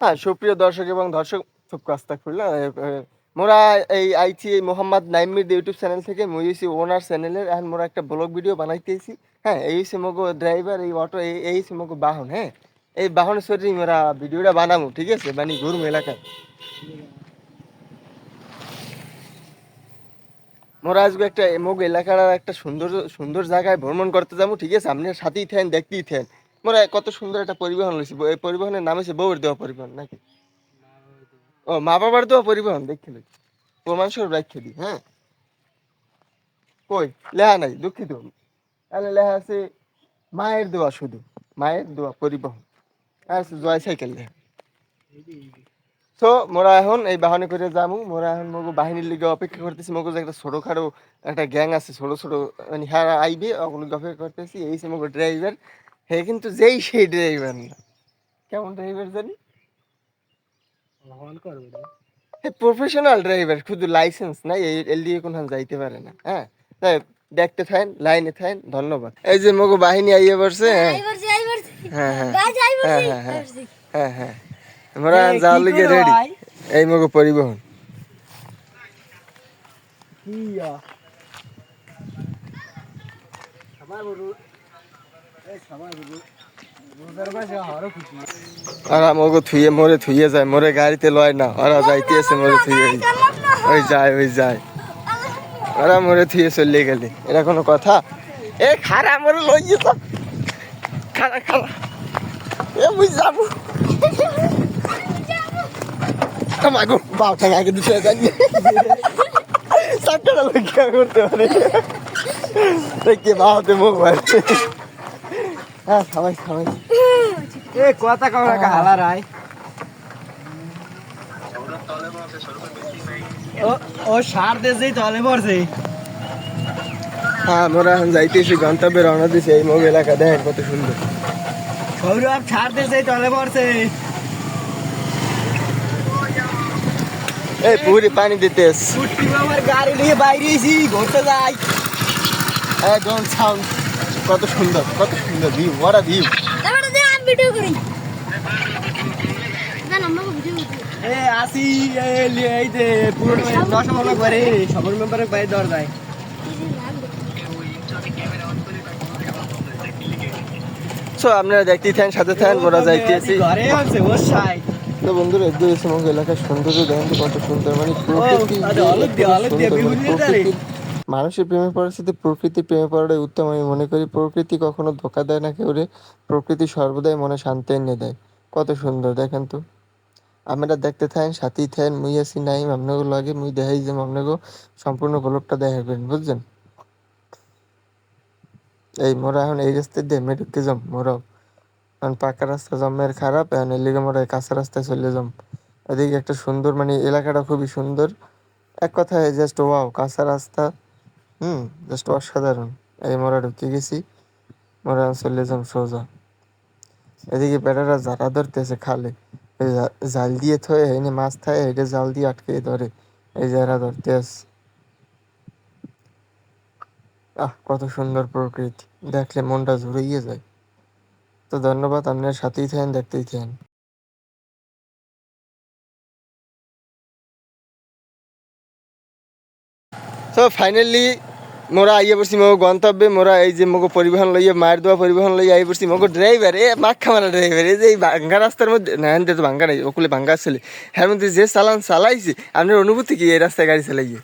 হ্যাঁ সুপ্রিয় দর্শক এবং দর্শক, খুব কাজটা খুললাম মোরা এই আইছি এই মোহাম্মদ নাইমির ইউটিউব চ্যানেল থেকে মুই হইছি ওনার চ্যানেলের, এখন মোরা একটা ব্লগ ভিডিও বানাইতেছি। হ্যাঁ এই হচ্ছে মগো ড্রাইভার এই অটো এই এই হচ্ছে মগো বাহন হ্যাঁ এই বাহন সরি মোরা ভিডিওটা বানাবো, ঠিক আছে? মানে ঘুরম এলাকায় মোরা আজকে একটা মগ এলাকার একটা সুন্দর সুন্দর জায়গায় ভ্রমণ করতে যাব, ঠিক আছে? আপনি সাথেই থেন, দেখতেই থেন। মোরা কত সুন্দর একটা পরিবহন লইছি এই পরিবহনের নাম হচ্ছে বউর দেওয়া পরিবহন, নাকি? ও, মা বাবার দেওয়া পরিবহন, দেখতে লই প্রমাণ স্বরূপ রাখতে দিই হ্যাঁ? কই? লেহা নাই, দুঃখিত। তাহলে লেহা আছে মায়ের দেওয়া শুধু, মায়ের দেওয়া পরিবহন। আর জয় সাইকেল লেহা। তো মোরা এখন এই বাহনে করে যাব মোরা এখন মগু বাহিনীর লিগে অপেক্ষা করতেছি। মগু যে একটা ছোটখাটো একটা গ্যাং আছে ছোট ছোট মানে হ্যাঁ আইবে ওগুলোকে অপেক্ষা করতেছি। এই সে মগু ড্রাইভার। হে কিন্তু যেই সেই ড্রাইভার না। কেমন ড্রাইভার জানি? প্রফেশনাল ড্রাইভার শুধু লাইসেন্স নাই এই এল দিয়ে কোন যাইতে পারে না হ্যাঁ? তাই দেখতে থাকেন লাইনে থাকেন ধন্যবাদ। এই যে মগু বাহিনী আইয়ে পড়ছে হ্যাঁ। হ্যাঁ হ্যাঁ। হ্যাঁ হ্যাঁ হ্যাঁ। হ্যাঁ হ্যাঁ। আমরা যাওয়ার লিগে রেডি এই মগু পরিবহন। আর মগু থুয়ে মরে থুয়ে যায় মরে গাড়িতে লয় না। ওরা যাইতে আছে মরে থুয়ে ওই যায় ওই যায়। ওরা মরে থুয়ে চলে গেলে। এটা কোনো কথা? এ খারা মরে লইয়ে খারা খারা। এ মুই যাব। আমাগো বাউ ঠাং আগে দিতে জানি সাকটা লইয়া করতে পারে? দেখে বাউতে মুখ মারছে হ্যাঁ সবাই সবাই এ, কথা কামরা কালা রাই ও সার দে যেই তলে পড়ছে। হ্যাঁ আমরা যাইতেছি, গন্তব্যে রওনা দিছি, এই মোগ এলাকা দেখেন কত সুন্দর। সৌরভ সার দে যেই তলে পড়ছে। এই পুরি পানি দিতে ছুটি আমার গাড়ি নিয়ে বাইরে এসি ঘুরতে যাই একদম সাউন্ড। কত সুন্দর কত সুন্দর ভিউ বড় ভিউ আমি ভিডিও করি না না আমরা ভিডিও করি এ আসি এ এই যে পুরো দশ করে সবার মেম্বারে বাইরে দেওয়ার যায় সো আপনারা দেখতেই থাকেন সাথে থাকেন মোরা যাইতেছি। ঘরে আছে ওর সাই। তো বন্ধুরা দুই সমগ্র এলাকার সৌন্দর্য দেখেন কত সুন্দর। মানে প্রকৃতি মানে। প্রকৃতির- মানুষের প্রেমে পড়ার সাথে প্রকৃতির প্রেমে পড়াটাই উত্তম। আমি মনে করি প্রকৃতি কখনো ধোকা দেয় না কেউ প্রকৃতি সর্বদাই মনে শান্তি এনে দেয়। কত সুন্দর দেখেন তো। আপনারা দেখতে থাকেন সাথেই থাকেন মুই আছি নাইম আপনাকে লাগে মুই দেখাই যে আপনাকে সম্পূর্ণ ব্লগটা দেখাবেন বুঝছেন? এই মোরা এখন এই রাস্তায় দিয়ে মেডুককে যাম মোরাও। কারণ পাকা রাস্তা জমের খারাপ, এখন এর লিগে মোরা কাঁচা রাস্তায় চলে যাম। এদিকে একটা সুন্দর মানে এলাকাটা খুবই সুন্দর। এক কথায় জাস্ট ওয়াও কাঁচা রাস্তা। হুম জাস্ট অসাধারণ। এই মোরা ঢুকে গেছি মোরা চলে যাম সোজা। এদিকে বেড়ারা যারা ধরতেছে খালে। জাল দিয়ে থয়ে এনে মাছ থাকে এটা জাল দিয়ে আটকে ধরে। এই যারা ধরতে আসে আহ, কত সুন্দর প্রকৃতি। দেখলে মনটা জুড়িয়ে যায়। তো ধন্যবাদ, আপনার সাথেই থাকেন, দেখতেই থাকেন। তো ফাইনালি মোরা আইয়ে পড়ছি মগো গন্তব্যে, মোরা এই যে মগো পরিবহন লইয়ে, মায়ের দোয়া পরিবহন লইয়ে আইয়ে পড়ছি মগো ড্রাইভার এ মাখা মারা ড্রাইভার এই যে এই ভাঙ্গা রাস্তার মধ্যে, না, এনতে তো ভাঙ্গা নাই ওকুলে ভাঙ্গা ছেলে হ্যাঁ মধ্যে যে চালান চালাইছে, আপনার অনুভূতি কি এই রাস্তায় গাড়ি চালাইয়ে?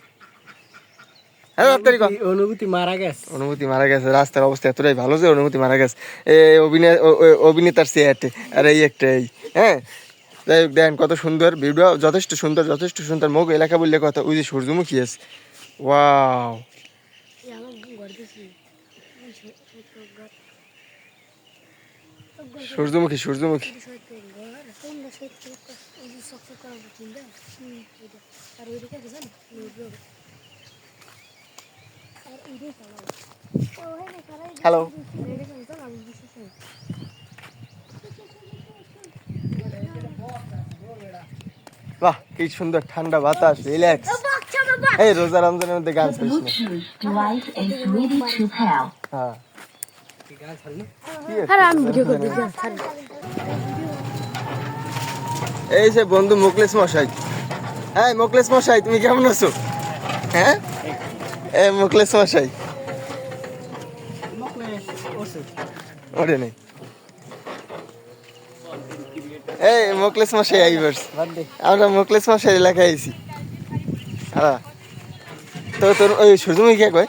হ্যাঁ তাড়াতাড়ি। অনুভূতি মারা গেছে। অনুভূতি মারা গেছে রাস্তার অবস্থা এতটাই ভালো যে অনুভূতি মারা গেছে। এ অভিনয় অভিনেতার চেয়ারটে আর এই একটা এই হ্যাঁ? যাই হোক দেখেন কত সুন্দর ভিডিও যথেষ্ট সুন্দর যথেষ্ট সুন্দর মুখ এলাকা বললে কথা ওই যে সূর্যমুখী আছে। ওয়াও সূর্যমুখী সূর্যমুখী। হ্যালো বাহ কি সুন্দর ঠান্ডা বাতাস রিল্যাক্স এই রোজা রমজানের মধ্যে গান pair. হ্যাঁ। ছাড় এই যে বন্ধু মুকলেশ মশাই। হ্যাঁ মুকলেশ মশাই তুমি কেমন আছো? হ্যাঁ? এ মুকলেশ মশাই। ওরে নেই। এই মুকলেশ মশাই আইবার্স আমরা মুকলেশ মশাই এলাকায় আইছি। হ্যাঁ। তো তোর ওই সূর্যমুখী কে কয়?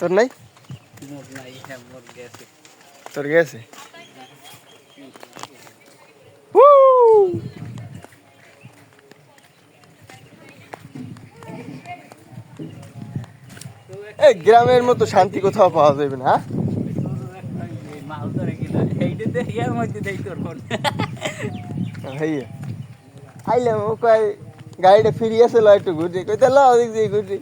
তোর নাই? তোর গেছে? এই গ্রামের মতো শান্তি কোথাও পাওয়া যাবে না হ্যাঁ? আইলাম ও কয়, গাড়িটা ফিরিয়ে আসে লয় একটু ঘুরছি কইতে ল ওদিক দিয়ে ঘুরছি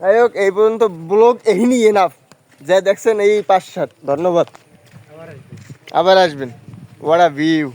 যাই হোক, এই পর্যন্ত ব্লগ এহিনি এনাফ যা দেখছেন এই পাঁচ সাত, ধন্যবাদ। আবার আসবেন। Watt view